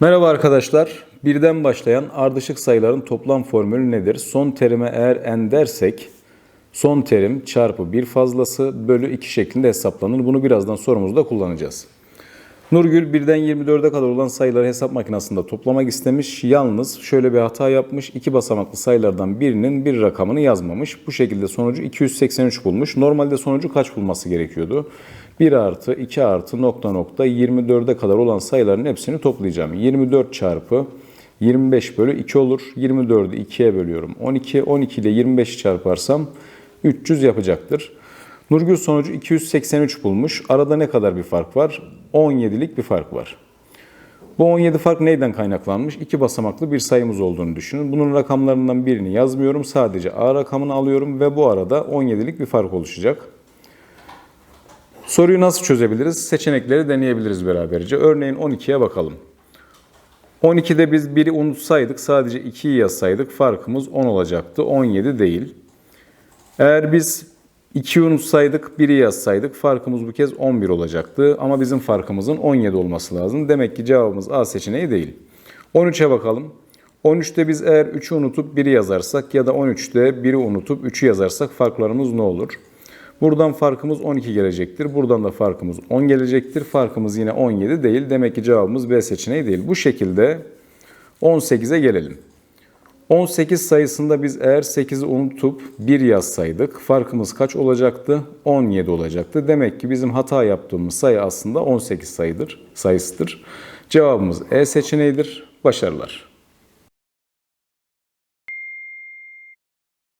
Merhaba arkadaşlar. Birden başlayan ardışık sayıların toplam formülü nedir? Son terime eğer n dersek son terim çarpı bir fazlası bölü 2 şeklinde hesaplanır. Bunu birazdan sorumuzda kullanacağız. Nurgül birden 24'e kadar olan sayıları hesap makinesinde toplamak istemiş. Yalnız şöyle bir hata yapmış. İki basamaklı sayılardan birinin bir rakamını yazmamış. Bu şekilde sonucu 283 bulmuş. Normalde sonucu kaç bulması gerekiyordu? 1 artı 2 artı nokta nokta 24'e kadar olan sayıların hepsini toplayacağım. 24 çarpı 25 bölü 2 olur. 24'ü 2'ye bölüyorum. 12, 12 ile 25 çarparsam 300 yapacaktır. Nurgül sonucu 283 bulmuş. Arada ne kadar bir fark var? 17'lik bir fark var. Bu 17 fark neyden kaynaklanmış? İki basamaklı bir sayımız olduğunu düşünün. Bunun rakamlarından birini yazmıyorum. Sadece A rakamını alıyorum ve bu arada 17'lik bir fark oluşacak. Soruyu nasıl çözebiliriz? Seçenekleri deneyebiliriz beraberce. Örneğin 12'ye bakalım. 12'de biz 1'i unutsaydık sadece 2'yi yazsaydık farkımız 10 olacaktı. 17 değil. Eğer biz 2'yi unutsaydık 1'i yazsaydık farkımız bu kez 11 olacaktı. Ama bizim farkımızın 17 olması lazım. Demek ki cevabımız A seçeneği değil. 13'e bakalım. 13'te biz eğer 3'ü unutup 1'i yazarsak ya da 13'te 1'i unutup 3'ü yazarsak farklarımız ne olur? Buradan farkımız 12 gelecektir. Buradan da farkımız 10 gelecektir. Farkımız yine 17 değil. Demek ki cevabımız B seçeneği değil. Bu şekilde 18'e gelelim. 18 sayısında biz eğer 8'i unutup 1 yazsaydık farkımız kaç olacaktı? 17 olacaktı. Demek ki bizim hata yaptığımız sayı aslında 18 sayıdır, sayısıdır. Cevabımız E seçeneğidir. Başarılar.